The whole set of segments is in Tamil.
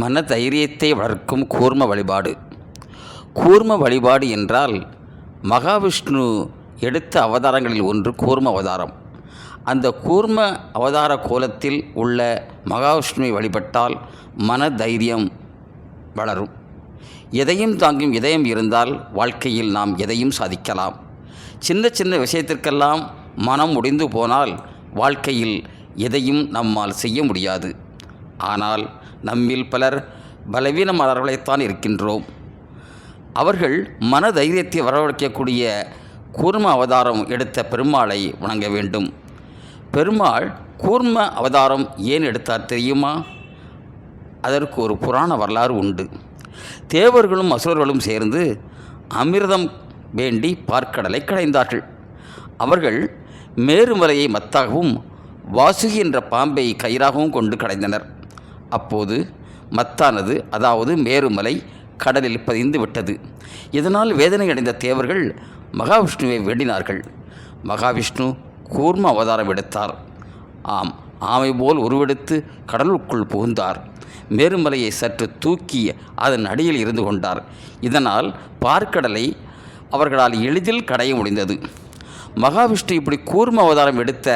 மன தைரியத்தை வளர்க்கும் கூர்ம வழிபாடு. கூர்ம வழிபாடு என்றால் மகாவிஷ்ணு எடுத்த அவதாரங்களில் ஒன்று கூர்ம அவதாரம். அந்த கூர்ம அவதார கோலத்தில் உள்ள மகாவிஷ்ணுவை வழிபட்டால் மன தைரியம் வளரும். எதையும் தாங்கும் இதயம் இருந்தால் வாழ்க்கையில் நாம் எதையும் சாதிக்கலாம். சின்ன சின்ன விஷயத்திற்கெல்லாம் மனம் முடிந்து போனால் வாழ்க்கையில் எதையும் நம்மால் செய்ய முடியாது. ஆனால் நம்மில் பலர் பலவீனமானவர்களைத்தான் இருக்கின்றோம். அவர்கள் மன தைரியத்தை வரவழைக்கக்கூடிய கூர்ம அவதாரம் எடுத்த பெருமாளை வணங்க வேண்டும். பெருமாள் கூர்ம அவதாரம் ஏன் எடுத்தார் தெரியுமா? அதற்கு ஒரு புராண வரலாறு உண்டு. தேவர்களும் அசுரர்களும் சேர்ந்து அமிர்தம் வேண்டி பார்க்கடலை கடைந்தார்கள் அவர்கள் மேருமலையை மத்தாகவும் வாசுகி என்ற பாம்பை கயிறாகவும் கொண்டு கடைந்தனர் அப்போது மத்தானது அதாவது மேருமலை கடலில் பதிந்து விட்டது. இதனால் வேதனை அடைந்த தேவர்கள் மகாவிஷ்ணுவை வேண்டினார்கள். மகாவிஷ்ணு கூர்ம அவதாரம் எடுத்தார். ஆம் ஆமை போல் உருவெடுத்து கடலுக்குள் புகுந்தார். மேருமலையை சற்று தூக்கி அதன் அடியில் இருந்து கொண்டார். இதனால் பார்க்கடலை அவர்களால் எளிதில் கடைய முடிந்தது. மகாவிஷ்ணு இப்படி கூர்ம அவதாரம் எடுத்த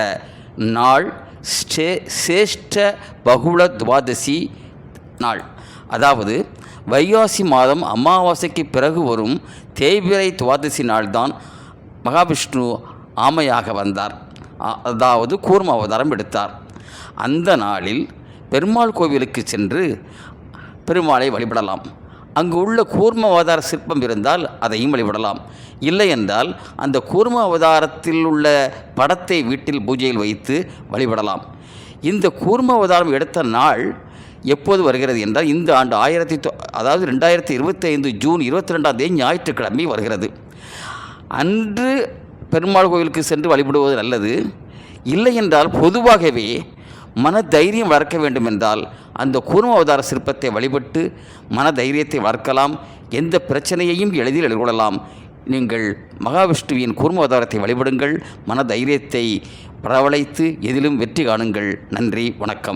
நாள் ஸ்டே சேஷ்ட பகுள துவாதசி நாள். அதாவது வைகாசி மாதம் அமாவாசைக்கு பிறகு வரும் தேய்பிரை துவாதசி நாள்தான் மகாவிஷ்ணு ஆமையாக வந்தார். அதாவது கூர்ம அவதாரம் எடுத்தார். அந்த நாளில் பெருமாள் கோவிலுக்கு சென்று பெருமாளை வழிபடலாம். அங்கு உள்ள கூர்ம அவதார சிற்பம் இருந்தால் அதையும் வழிபடலாம். இல்லை என்றால் அந்த கூர்ம அவதாரத்தில் உள்ள படத்தை வீட்டில் பூஜையில் வைத்து வழிபடலாம். இந்த கூர்ம அவதாரம் எடுத்த நாள் எப்போது வருகிறது என்றால் இந்த ஆண்டு ஆயிரத்தி தொ அதாவது ரெண்டாயிரத்தி இருபத்தைந்து ஜூன் இருபத்தி ரெண்டாம் தேதி ஞாயிற்றுக்கிழமை வருகிறது. அன்று பெருமாள் கோவிலுக்கு சென்று வழிபடுவது நல்லது. இல்லை என்றால் பொதுவாகவே மன தைரியம் வளர்க்க வேண்டுமென்றால் அந்த கூர்ம அவதார சிற்பத்தை வழிபட்டு மன தைரியத்தை வளர்க்கலாம். எந்த பிரச்சனையையும் எளிதில் எதிர்கொள்ளலாம். நீங்கள் மகாவிஷ்ணுவின் கூர்ம அவதாரத்தை வழிபடுங்கள். மன தைரியத்தை பரவளைத்து எதிலும் வெற்றி காணுங்கள். நன்றி வணக்கம்.